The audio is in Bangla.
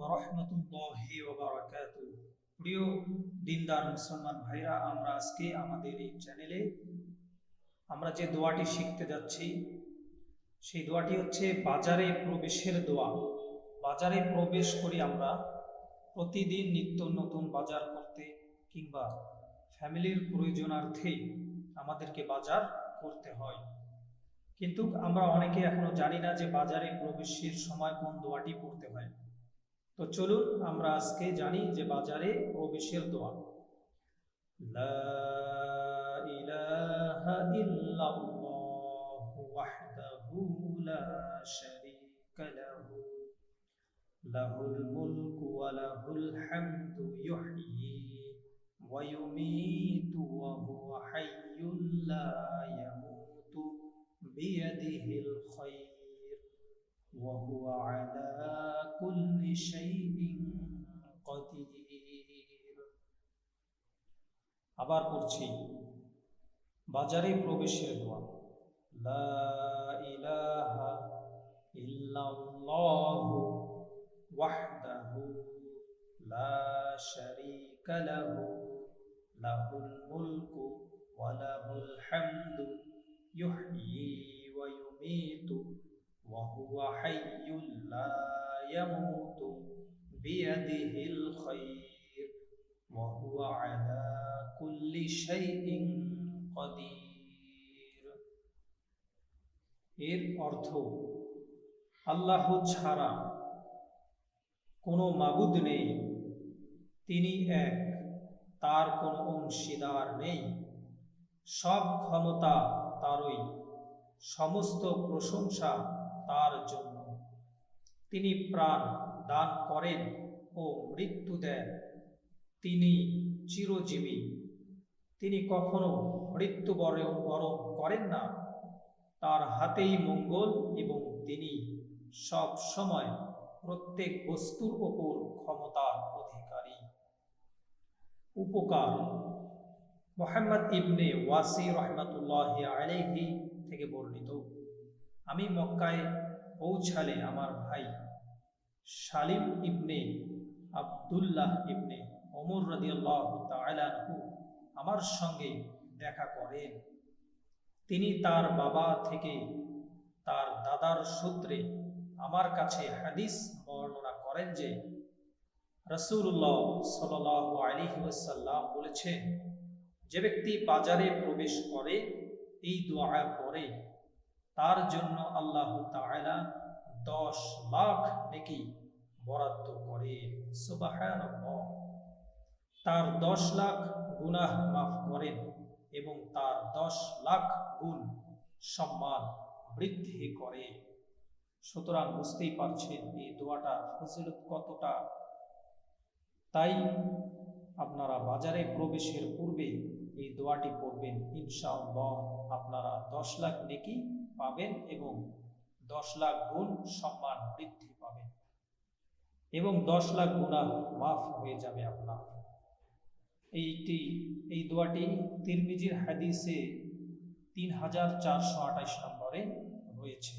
রহমতুল্লাহি ওয়া বারাকাতুহু। প্রিয় দিনদার মুসলমান ভাইরা, আমরা আজকে আমাদের এই চ্যানেলে আমরা যে দোয়াটি শিখতে যাচ্ছি, সেই দোয়াটি হচ্ছে বাজারে প্রবেশের দোয়া। বাজারে প্রবেশ করি আমরা প্রতিদিন নিত্য নতুন বাজার করতে কিংবা ফ্যামিলির প্রয়োজনার্থে আমাদেরকে বাজার করতে হয়। কিন্তু আমরা অনেকে এখনও জানি না যে বাজারে প্রবেশের সময় কোন দোয়াটি পড়তে হয়। তো চলুন আমরা আজকে জানি যে বাজারে প্রবেশের দোয়া। লা ইলাহা ইল্লাল্লাহু ওয়াহদাহু লা শারীকা লাহু। লাহুল মুলকু ওয়া লাহুল হামদু ইউহয়ী ওয়া ইউমীতু ওয়া হুয়া হাইয়্যুন লা وهو على كل شيء قدير আবার পড়ছি বাজারে প্রবেশের দোয়া লা ইলাহা ইল্লাল্লাহু ওয়াহদাহু লা শারীকা লাহু লাহুল মুলকু ওয়া লাহুল হামদু ইউহয়ী ওয়া ইউমীতু وهو حي لا يموت بيده الخير وهو على كل شيء قدير এর অর্থ আল্লাহ ছাড়া কোনো মাবুদ নেই তিনি এক তার কোনো অংশীদার নেই সব ক্ষমতা তারই সমস্ত প্রশংসা তার জন্য। তিনি প্রাণ দান করেন ও মৃত্যু দেন। তিনি চিরজীবী। তিনি কখনো মৃত্যু বরণ করেন না। তার হাতেই মঙ্গল এবং তিনি সব সময় প্রত্যেক বস্তুর ওপর ক্ষমতার অধিকারী। উপকার। মোহাম্মদ ইবনে ওয়াসি রহমতুল্লাহ আলাইহি থেকে বর্ণিত। আমি মক্কায় পৌঁছালে আমার ভাই শালিম ইবনে আবদুল্লাহ ইবনে অমর তাআলাহু আমার সঙ্গে দেখা করেন। তিনি তার বাবা থেকে তার দাদার সূত্রে আমার কাছে হাদিস বর্ণনা করেন যে রসুল্লাহ সাল্লাল্লাহু আলাইহি ওয়াসাল্লাম বলেছেন, যে ব্যক্তি বাজারে প্রবেশ করে, এই দোয়া পড়ে তার জন্য আল্লাহ তাআলা দশ লাখ নেকি বরাদ্দ করে। তার দশ লাখ গুনাহ মাফ করেন এবং তার দশ লাখ গুণ সম্মান বৃদ্ধি করে। সুতরাং বুঝতেই পারছেন এই দোয়াটা ফজিলত কতটা। তাই আপনারা বাজারে প্রবেশের পূর্বে দোয়াটি পড়বেন, ইনশাআল্লাহ আপনারা দশ লাখ নেকি পাবেন এবং দশ লাখ গুণ সম্মান বৃদ্ধি পাবেন এবং দশ লাখ গুণা মাফ হয়ে যাবে আপনার। এইটি, এই দোয়াটি তিরমিজির হাদিসে তিন হাজার চারশো আঠাশ নম্বরে রয়েছে।